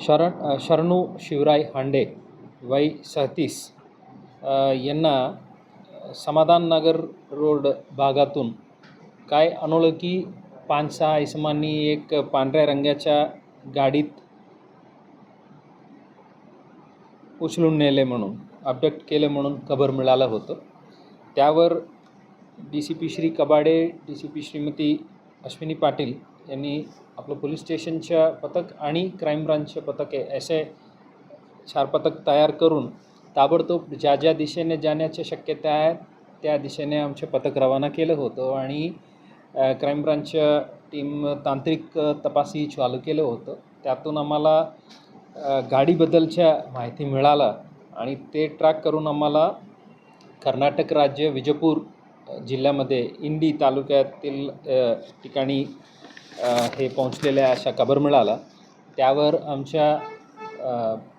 शरण शरणू शिवराय हांडे वय सहतीस यांना समाधान नगर रोड भागातून काय अनोळखी पाच सहा इसमांनी एक पांढऱ्या रंगाच्या गाडीत उचलून नेले म्हणून अपडेट केले म्हणून खबर मिळालं होतं. त्यावर D C P Shri Kabade D C P Shrimati Ashwini Patil यांनी आपलं पोलीस स्टेशनच्या पथक आणि क्राईम ब्रांचचे पथक आहे असे चार पथक तयार करून ताबडतोब ज्या ज्या दिशेने जाण्याच्या शक्यता आहेत त्या दिशेने आमचे पथक रवाना केलं होतं आणि क्राईम ब्रांचच्या टीम तांत्रिक तपासही चालू केलं होतं. त्यातून आम्हाला गाडीबद्दलच्या माहिती मिळाला आणि ते ट्रॅक करून आम्हाला कर्नाटक राज्य विजयपूर जिल्ह्यामध्ये इंडी तालुक्यातील ठिकाणी हे पोहोचलेल्या अशा खबर मिळाला. त्यावर आमच्या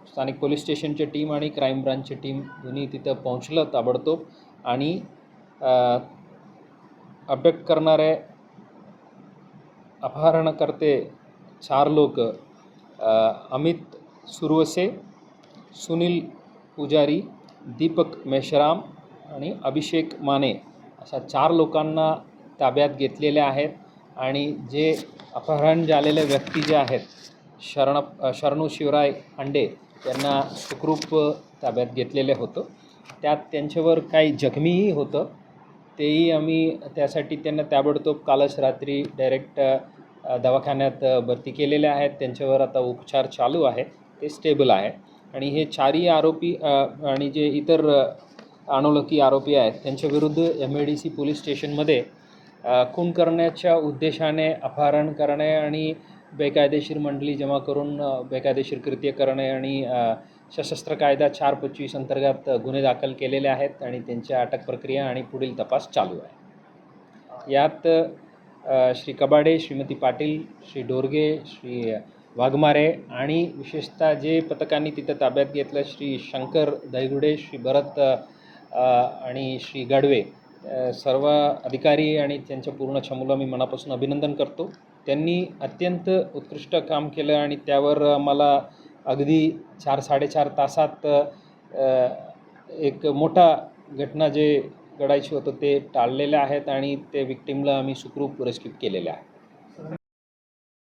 स्थानिक पोलीस स्टेशनची टीम आणि क्राईम ब्रांचची टीम दोन्ही तिथं पोहोचलं ताबडतोब आणि अबडक्ट करणारे अपहरणकर्ते चार लोक अमित सुरवसे सुनील पुजारी दीपक मेश्राम आणि अभिषेक माने अशा चार लोकांना ताब्यात घेतलेल्या आहेत. आणि जे अपहरण झालेले व्यक्ती जे आहेत शरण शरणू शिवराय हांडे यांना सुखरूप ताब्यात घेतलेलं होतं. त्यात त्यांच्यावर काही जखमीही होतं. तेही आम्ही त्यासाठी त्यांना ताबडतोब कालच रात्री डायरेक्ट दवाखान्यात भरती केलेले आहेत. त्यांच्यावर आता उपचार चालू आहे. ते स्टेबल आहे. आणि हे चारही आरोपी आणि जे इतर अनोळखी आरोपी आहेत त्यांच्याविरुद्ध M A D C police स्टेशनमध्ये खून करण्याच्या उद्देशाने अपहरण करणे आणि बेकायदेशीर मंडळी जमा करून बेकायदेशीर कृत्य करणे आणि सशस्त्र कायदा चार पंचवीस अंतर्गत गुन्हे दाखल केलेले आहेत आणि त्यांच्या अटक प्रक्रिया आणि पुढील तपास चालू आहे. यात श्री कबाडे श्रीमती पाटील श्री डोरगे श्री वाघमारे आणि विशेषतः जे पथकांनी तिथं ताब्यात घेतलं श्री शंकर दहिगुडे श्री भरत आणि श्री गडवे सर्व अधिकारी आणि त्यांच्या पूर्ण चमूला मी मनापासून अभिनंदन करतो. त्यांनी अत्यंत उत्कृष्ट काम केलं आणि त्यावर मला अगदी चार साडेचार तासात एक मोठा घटना जे घडायची होतं ते टाळलेल्या आहेत आणि ते विक्टीमला आम्ही सुखरूप रेस्क्यू केलेले आहे